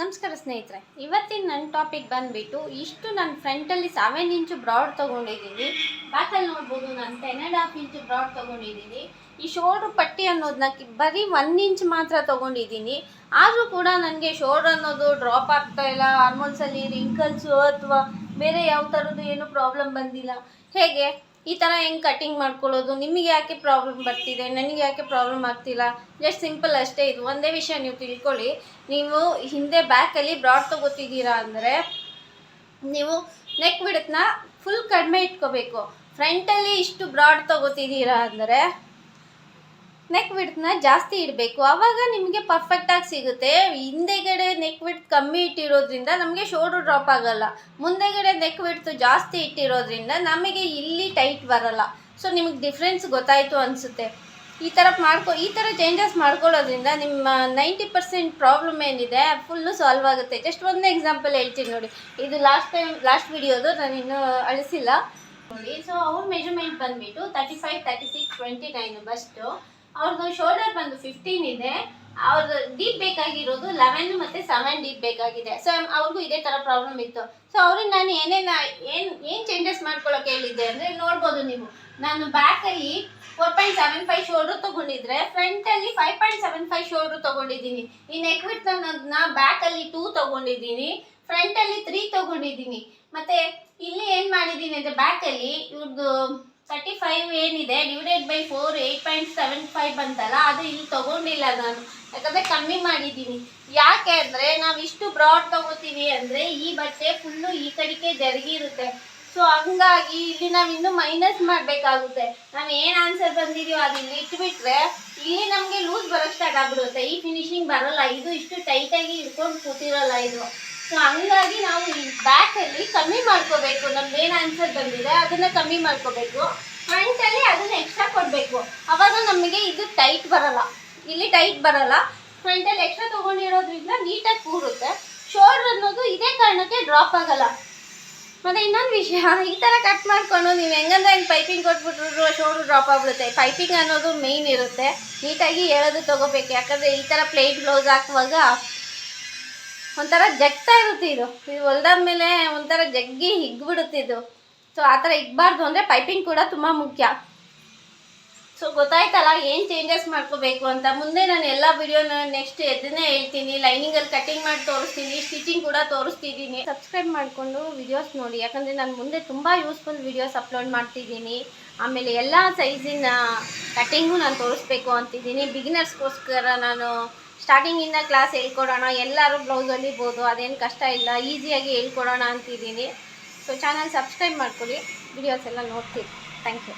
ನಮಸ್ಕಾರ ಸ್ನೇಹಿತರೆ, ಇವತ್ತಿನ ನನ್ನ ಟಾಪಿಕ್ ಬಂದ್ಬಿಟ್ಟು ಇಷ್ಟು ನನ್ನ ಫ್ರಂಟಲ್ಲಿ ಸೆವೆನ್ ಇಂಚು ಬ್ರಾಡ್ ತೊಗೊಂಡಿದ್ದೀನಿ. ಬ್ಯಾಕಲ್ಲಿ ನೋಡ್ಬೋದು, ನಾನು ten and half inch broad ತೊಗೊಂಡಿದ್ದೀನಿ. ಈ ಶೋಲ್ಡ್ರ್ ಪಟ್ಟಿ ಅನ್ನೋದನ್ನ ಬರೀ ಒನ್ ಇಂಚ್ ಮಾತ್ರ ತೊಗೊಂಡಿದ್ದೀನಿ. ಆದರೂ ಕೂಡ ನನಗೆ ಶೋಲ್ಡ್ರ್ ಅನ್ನೋದು ಡ್ರಾಪ್ ಆಗ್ತಾ ಇಲ್ಲ. ಹಾರ್ಮೋನ್ಸಲ್ಲಿ ರಿಂಕಲ್ಸು ಅಥವಾ ಬೇರೆ ಯಾವ ಥರದ್ದು ಏನೂ ಪ್ರಾಬ್ಲಮ್ ಬಂದಿಲ್ಲ. ಹೇಗೆ? ಈ ಥರ ಹೆಂಗೆ ಕಟಿಂಗ್ ಮಾಡ್ಕೊಳ್ಳೋದು? ನಿಮಗೆ ಯಾಕೆ ಪ್ರಾಬ್ಲಮ್ ಬರ್ತಿದೆ? ನನಗೆ ಯಾಕೆ ಪ್ರಾಬ್ಲಮ್ ಆಗ್ತಿಲ್ಲ? ಜಸ್ಟ್ ಸಿಂಪಲ್ ಅಷ್ಟೇ ಇದು. ಒಂದೇ ವಿಷಯ ನೀವು ತಿಳ್ಕೊಳ್ಳಿ. ನೀವು ಹಿಂದೆ ಬ್ಯಾಕಲ್ಲಿ ಬ್ರಾಡ್ ತೊಗೋತಿದ್ದೀರಾ ಅಂದರೆ ನೀವು ನೆಕ್ ಬಿಡತ್ನ ಫುಲ್ ಕಡಿಮೆ ಇಟ್ಕೋಬೇಕು. ಫ್ರಂಟಲ್ಲಿ ಇಷ್ಟು ಬ್ರಾಡ್ ತೊಗೋತಿದ್ದೀರಾ ಅಂದರೆ ನೆಕ್ ವಿಡ್ತ್ನ ಜಾಸ್ತಿ ಇಡಬೇಕು. ಆವಾಗ ನಿಮಗೆ ಪರ್ಫೆಕ್ಟಾಗಿ ಸಿಗುತ್ತೆ. ಹಿಂದೆಗಡೆ ನೆಕ್ ವಿಡ್ತ್ ಕಮ್ಮಿ ಇಟ್ಟಿರೋದ್ರಿಂದ ನಮಗೆ ಶೋಲ್ಡರ್ ಡ್ರಾಪ್ ಆಗಲ್ಲ. ಮುಂದೆಗಡೆ ನೆಕ್ ವಿಡ್ತ್ ಜಾಸ್ತಿ ಇಟ್ಟಿರೋದ್ರಿಂದ ನಮಗೆ ಇಲ್ಲಿ ಟೈಟ್ ಬರಲ್ಲ. ಸೊ ನಿಮಗೆ ಡಿಫ್ರೆನ್ಸ್ ಗೊತ್ತಾಯಿತು ಅನಿಸುತ್ತೆ. ಈ ಥರ ಮಾಡ್ಕೊ, ಈ ಥರ ಚೇಂಜಸ್ ಮಾಡ್ಕೊಳ್ಳೋದ್ರಿಂದ ನಿಮ್ಮ ನೈಂಟಿ ಪರ್ಸೆಂಟ್ ಪ್ರಾಬ್ಲಮ್ ಏನಿದೆ ಫುಲ್ಲು ಸಾಲ್ವ್ ಆಗುತ್ತೆ. ಜಸ್ಟ್ ಒಂದೇ ಎಕ್ಸಾಂಪಲ್ ಹೇಳ್ತೀನಿ ನೋಡಿ. ಇದು ಲಾಸ್ಟ್ ಟೈಮ್ ಲಾಸ್ಟ್ ವಿಡಿಯೋದು ನಾನು ಇನ್ನೂ ಅಳಿಸಿಲ್ಲ. ನೋಡಿ ಸೊ ಅವ್ರ ಮೆಜರ್ಮೆಂಟ್ ಬಂದ್ಬಿಟ್ಟು thirty five thirty six twenty nine bust ಅವ್ರದ್ದು ಶೋಲ್ಡರ್ ಬಂದು ಫಿಫ್ಟೀನ್ ಇದೆ. ಅವ್ರದ್ದು ಡೀಪ್ ಬೇಕಾಗಿರೋದು ಲೆವೆನ್ ಮತ್ತು ಸೆವೆನ್ ಡೀಪ್ ಬೇಕಾಗಿದೆ. ಸೊ ಅವ್ರಿಗೂ ಇದೇ ಥರ ಪ್ರಾಬ್ಲಮ್ ಇತ್ತು. ಸೊ ಅವ್ರಿಗೆ ನಾನು ಏನೇನು, ಏನು ಏನು ಚೇಂಜಸ್ ಮಾಡ್ಕೊಳ್ಳೋಕೆ ಹೇಳಿದ್ದೆ ಅಂದರೆ ನೋಡ್ಬೋದು ನೀವು. ನಾನು ಬ್ಯಾಕಲ್ಲಿ four point seven five shoulder ತೊಗೊಂಡಿದ್ರೆ ಫ್ರಂಟಲ್ಲಿ five point seven five shoulder ತೊಗೊಂಡಿದ್ದೀನಿ. ಈ ನೆಕ್ ವಿಡ್ತ್ ಅನ್ನೋದನ್ನ ಬ್ಯಾಕಲ್ಲಿ ಟೂ ತೊಗೊಂಡಿದ್ದೀನಿ. ಫ್ರಂಟಲ್ಲಿ ತ್ರೀ ತೊಗೊಂಡಿದ್ದೀನಿ. ಮತ್ತು ಇಲ್ಲಿ ಏನು ಮಾಡಿದ್ದೀನಿ ಅಂದರೆ ಬ್ಯಾಕಲ್ಲಿ ಇವ್ರದ್ದು ತರ್ಟಿ ಫೈವ್ ಏನಿದೆ divided by four eight point seven five ಬಂತಲ್ಲ, ಅದು ಇಲ್ಲಿ ತೊಗೊಂಡಿಲ್ಲ ನಾನು. ಯಾಕಂದರೆ ಕಮ್ಮಿ ಮಾಡಿದ್ದೀನಿ. ಯಾಕೆ ಅಂದರೆ ನಾವು ಇಷ್ಟು ಬ್ರಾಡ್ ತೊಗೋತೀವಿ ಅಂದರೆ ಈ ಬಟ್ಟೆ ಫುಲ್ಲು ಈ ಕಡೆಗೆ ಜರುಗಿರುತ್ತೆ. ಸೊ ಹಂಗಾಗಿ ಇಲ್ಲಿ ನಾವು ಇನ್ನೂ ಮೈನಸ್ ಮಾಡಬೇಕಾಗುತ್ತೆ. ನಾವು ಏನು ಆನ್ಸರ್ ಬಂದಿದೀವೋ ಅದು ಇಲ್ಲಿ ಇಟ್ಬಿಟ್ರೆ, ಇಲ್ಲಿ ನಮಗೆ ಲೂಸ್ ಬರೋ ಸ್ಟಾರ್ಟ್ ಆಗ್ಬಿಡುತ್ತೆ. ಈ ಫಿನಿಶಿಂಗ್ ಬರೋಲ್ಲ. ಇದು ಇಷ್ಟು ಟೈಟಾಗಿ ಇಟ್ಕೊಂಡು ಕೂತಿರೋಲ್ಲ ಇದು. ಸೊ ಹಂಗಾಗಿ ನಾವು ಈ ಬ್ಯಾಕಲ್ಲಿ ಕಮ್ಮಿ ಮಾಡ್ಕೋಬೇಕು. ನಮ್ದು ಏನು ಆನ್ಸರ್ ಬಂದಿದೆ, ಅದನ್ನು ಕಮ್ಮಿ ಮಾಡ್ಕೋಬೇಕು. ಫ್ರಂಟಲ್ಲಿ ಅದನ್ನು ಎಕ್ಸ್ಟ್ರಾ ಕೊಡಬೇಕು. ಅವಾಗ ನಮಗೆ ಇದು ಟೈಟ್ ಬರಲ್ಲ. ಇಲ್ಲಿ ಟೈಟ್ ಬರಲ್ಲ. ಫ್ರಂಟಲ್ಲಿ ಎಕ್ಸ್ಟ್ರಾ ತೊಗೊಂಡಿರೋದ್ರಿಂದ ನೀಟಾಗಿ ಕೂರುತ್ತೆ. ಶೋಲ್ಡ್ರ್ ಅನ್ನೋದು ಇದೇ ಕಾರಣಕ್ಕೆ ಡ್ರಾಪ್ ಆಗಲ್ಲ. ಮತ್ತೆ ಇನ್ನೊಂದು ವಿಷಯ, ಈ ಥರ ಕಟ್ ಮಾಡ್ಕೊಂಡು ನೀವು ಹೆಂಗಂದ್ರೆ ಹೆಂಗೆ ಪೈಪಿಂಗ್ ಕೊಟ್ಬಿಟ್ರು ಶೋಲ್ಡ್ರ್ ಡ್ರಾಪ್ ಆಗ್ಬಿಡುತ್ತೆ. ಪೈಪಿಂಗ್ ಅನ್ನೋದು ಮೇಯ್ನ್ ಇರುತ್ತೆ. ನೀಟಾಗಿ ಹೇಳೋದು ತೊಗೋಬೇಕು. ಯಾಕಂದರೆ ಈ ಥರ ಪ್ಲೇಟ್ ಬ್ಲೌಸ್ ಹಾಕುವಾಗ ಒಂಥರ ಜಗ್ತಾ ಇರುತ್ತೆ ಇದು. ಇದು ಹೊಲ್ದಾದ ಮೇಲೆ ಒಂಥರ ಜಗ್ಗಿ ಹಿಗ್ಬಿಡುತ್ತೆ ಇದು. ಸೊ ಆ ಥರ ಇಗ್ಬಾರ್ದು ಅಂದರೆ ಪೈಪಿಂಗ್ ಕೂಡ ತುಂಬ ಮುಖ್ಯ. ಸೊ ಗೊತ್ತಾಯ್ತಲ್ಲ, ಏನು ಚೇಂಜಸ್ ಮಾಡ್ಕೋಬೇಕು ಅಂತ. ಮುಂದೆ ನಾನು ಎಲ್ಲ ವಿಡಿಯೋನ ನೆಕ್ಸ್ಟ್ ಎದನ್ನೇ ಹೇಳ್ತೀನಿ. ಲೈನಿಂಗಲ್ಲಿ ಕಟಿಂಗ್ ಮಾಡಿ ತೋರಿಸ್ತೀನಿ. ಸ್ಟಿಚಿಂಗ್ ಕೂಡ ತೋರಿಸ್ತಿದ್ದೀನಿ. ಸಬ್ಸ್ಕ್ರೈಬ್ ಮಾಡಿಕೊಂಡು ವಿಡಿಯೋಸ್ ನೋಡಿ. ಯಾಕಂದರೆ ನಾನು ಮುಂದೆ ತುಂಬ ಯೂಸ್ಫುಲ್ ವಿಡಿಯೋಸ್ ಅಪ್ಲೋಡ್ ಮಾಡ್ತಿದ್ದೀನಿ. ಆಮೇಲೆ ಎಲ್ಲ ಸೈಜಿನ ಕಟ್ಟಿಂಗು ನಾನು ತೋರಿಸ್ಬೇಕು ಅಂತಿದ್ದೀನಿ. ಬಿಗಿನರ್ಸ್ಗೋಸ್ಕರ ನಾನು ಸ್ಟಾರ್ಟಿಂಗಿಂದ ಕ್ಲಾಸ್ ಹೇಳ್ಕೊಡೋಣ, ಎಲ್ಲರೂ ಬ್ಲೌಸ್ ಹೊಲಿಬೋದು ಅದೇನು ಕಷ್ಟ ಇಲ್ಲ ಈಸಿಯಾಗಿ ಹೇಳ್ಕೊಡೋಣ ಅಂತಿದ್ದೀನಿ. ಸೊ ಚಾನಲ್ ಸಬ್ಸ್ಕ್ರೈಬ್ ಮಾಡ್ಕೊಳ್ಳಿ ವಿಡಿಯೋಸ್ ಎಲ್ಲ ನೋಡ್ತೀವಿ ಥ್ಯಾಂಕ್ ಯು